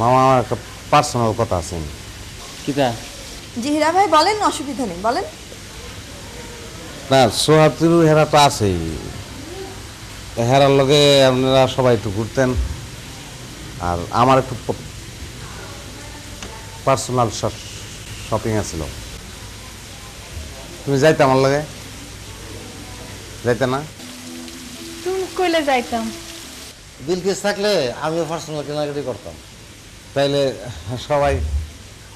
মামা আমার একটা পার্সোনাল কথা আছে কিতা? জি হীরা ভাই বলেন অসুবিধা নেই বলেন। না সোহাতিরু হেরা তো আছেই। হেরার লগে আপনারা সবাই একটু ঘুরতেন। আর আমার একটু পার্সোনাল শপিং আছিল তুমি যাইতে আমার লগে? যাইতে না? তুমি কইলে যাইতাম। বিলকিস থাকলে আমিও পার্সোনাল কেনাকাটি করতাম। তাইলে সবাই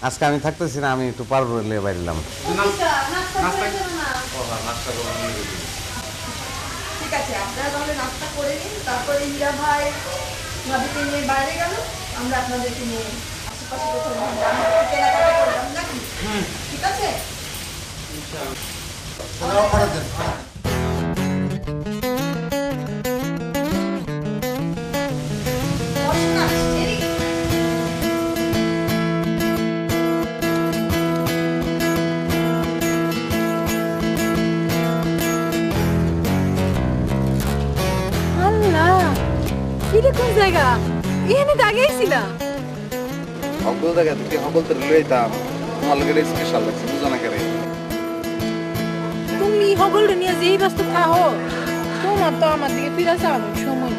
আজকে আমি থাকতেছি না আমি একটু পারব নিয়ে বাইরলাম ঠিক আছে আপনারা তাহলে নাস্তা করে নিন। তারপরে হীরা ভাই ভাবিকে নিয়ে বাইরে গেল। আমরা আপনাদেরকে নিয়ে আশেপাশে কোথাও কেনাকাটা করলাম নাকি? ঠিক আছে? এটা কোন জায়গা? এখানে তো ছিলাম। সকল জায়গা থেকে সকল তো লইতাম তোমার লোকের স্পেশাল লাগছে বুঝো না কেন তুমি নিয়ে যেই ব্যস্ত থাকো তোমার তো আমার দিকে ফিরে যাওয়ার সময়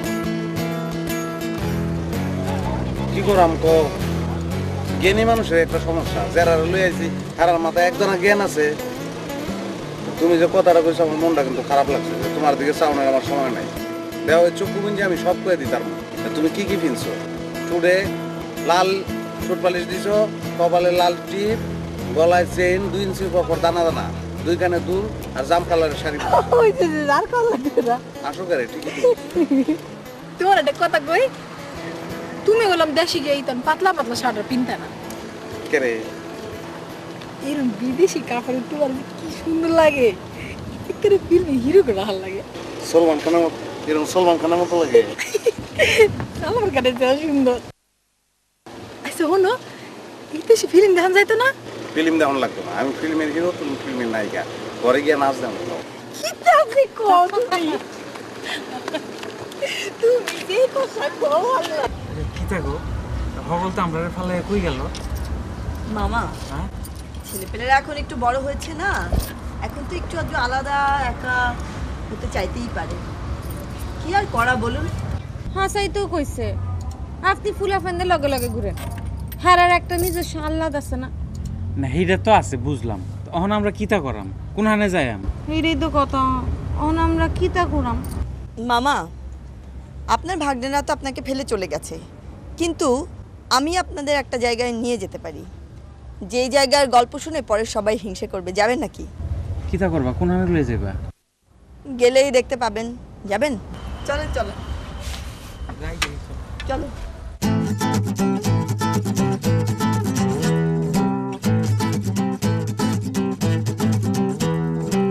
কি করাম কো জ্ঞানী মানুষের একটা সমস্যা। যারা লই আইছি তারার মাথায় একজনের জ্ঞান আছে। তুমি যে কথাটা কইছো আমার মনটা কিন্তু খারাপ লাগছে তোমার দিকে চাউনের আমার সময় নাই। দেওয়া ওই চক্ষু বুঞ্জি আমি সব করে দিতাম তুমি কি কি কিনছো চুড়ে লাল চুট পালিশ দিছো কপালে লাল টিপ গলায় চেইন দুই ইঞ্চি পর দানা দানা দুই কানে দুল আর জাম কালারের শাড়ি। ওই যে লাগছে না আসো করে ঠিকই তো। তোমার একটা কথা কই? তুমি বললাম দেশে গিয়ে ইতান পাতলা পাতলা শার্ট পিনতা না। কে রে? এরকম বিদেশি কাপড়ের তোমার যে কি সুন্দর লাগে। একেবারে ফিল্মে হিরো করে ভালো লাগে। সলমান খানের মতো। এরকম সলমান খানের মতো লাগে। আমার কাছে যা সুন্দর। আচ্ছা হনো বিদেশি ফিল্ম দেখান যাইতো না? ফিল্ম দেখানো লাগতো না। আমি ফিল্মের হিরো তুমি ফিল্মের নায়িকা। ঘরে গিয়ে নাচ দেন কি তুমি? তুমি যে কথা কও আল্লাহ। কি থাকো হগল তো আমরা ফালে কই গেল। মামা হ্যাঁ? ছেলেপেলেরা এখন একটু বড় হয়েছে না? এখন তো একটু আধটু আলাদা একা হতে চাইতেই পারে। কি আর করা বলুন? হাসাই তো কইছে। আপনি ফুলা ফান্দে লগে লগে ঘুরেন। হারার একটা নিজস্ব আহ্লাদ আছে না? না সেইটা তো আছে বুঝলাম। তখন আমরা কিতা করাম? কোনখানে যাই আমি এইটাই তো কথা। অন আমরা কিতা করাম? মামা আপনার ভাগ্নেরা তো আপনাকে ফেলে চলে গেছে। কিন্তু আমি আপনাদের একটা জায়গায় নিয়ে যেতে পারি। যেই জায়গার গল্প শুনে পরে সবাই হিংসে করবে। যাবেন নাকি? কিতা করবা? কোনখানে লয়ে যাবা গেলেই দেখতে পাবেন। যাবেন? চলেন চলো চলো